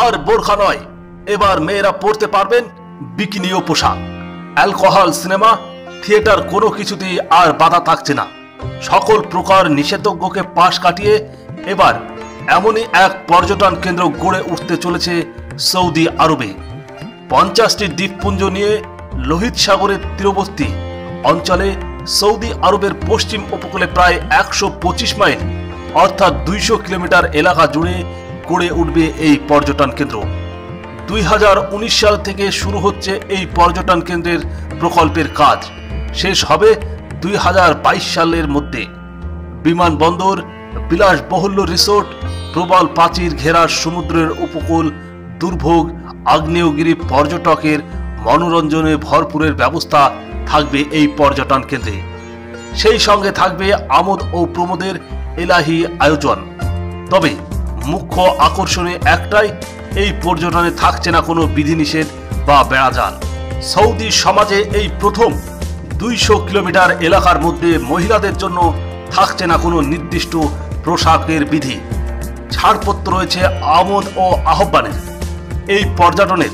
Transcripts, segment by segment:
আর বোরখা নয়। এবার মেয়েরা পড়তে পারবেন বিকিনীয় পোশাক। অ্যালকোহল, সিনেমা, থিয়েটার কোনো কিছুতেই আর বাধা থাকছে না। সকল প্রকার নিষেধাজ্ঞকে পাশ কাটিয়ে এবার এমনই এক পর্যটন কেন্দ্র গড়ে উঠতে চলেছে সৌদি আরবে। পঞ্চাশটি দ্বীপপুঞ্জ নিয়ে লোহিত সাগরের তীরবর্তী অঞ্চলে সৌদি আরবের পশ্চিম উপকূলে প্রায় একশো পঁচিশ মাইল, অর্থাৎ দুইশো কিলোমিটার এলাকা জুড়ে গড়ে উঠবে এই পর্যটন কেন্দ্র। দুই হাজার উনিশ সাল থেকে শুরু হচ্ছে এই পর্যটন কেন্দ্রের প্রকল্পের কাজ। শেষ হবে দুই হাজার বাইশ সালের মধ্যে। বিমানবন্দর, বিলাসবহুল্য রিসোর্ট, প্রবল প্রাচীর ঘেরা সমুদ্রের উপকূল, দুর্ভোগ, আগ্নেয়গিরি পর্যটকের মনোরঞ্জনে ভরপুরের ব্যবস্থা থাকবে এই পর্যটন কেন্দ্রে। সেই সঙ্গে থাকবে আমোদ ও প্রমোদের এলাহি আয়োজন। তবে মুখ্য আকর্ষণে একটাই, এই পর্যটনে থাকছে না কোনো বিধিনিষেধ বা বেড়াজাল। সৌদি সমাজে এই প্রথম দুইশো কিলোমিটার এলাকার মধ্যে মহিলাদের জন্য থাকছে না কোনো নির্দিষ্ট পোশাকের বিধি। ছাড়পত্র রয়েছে আমোদ ও আহ্বানের। এই পর্যটনের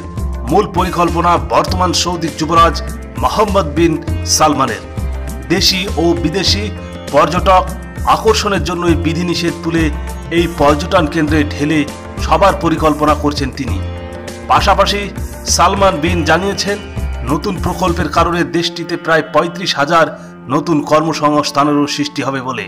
মূল পরিকল্পনা বর্তমান সৌদি যুবরাজ মোহাম্মদ বিন সালমানের। দেশি ও বিদেশি পর্যটক আকর্ষণের জন্যই বিধিনিষেধ তুলে এই পর্যটন কেন্দ্রে ঢেলে সবার পরিকল্পনা করছেন তিনি। পাশাপাশি সালমান বিন জানিয়েছেন, নতুন প্রকল্পের কারণে দেশটিতে প্রায় পঁয়ত্রিশ হাজার নতুন কর্মসংস্থানেরও সৃষ্টি হবে বলে।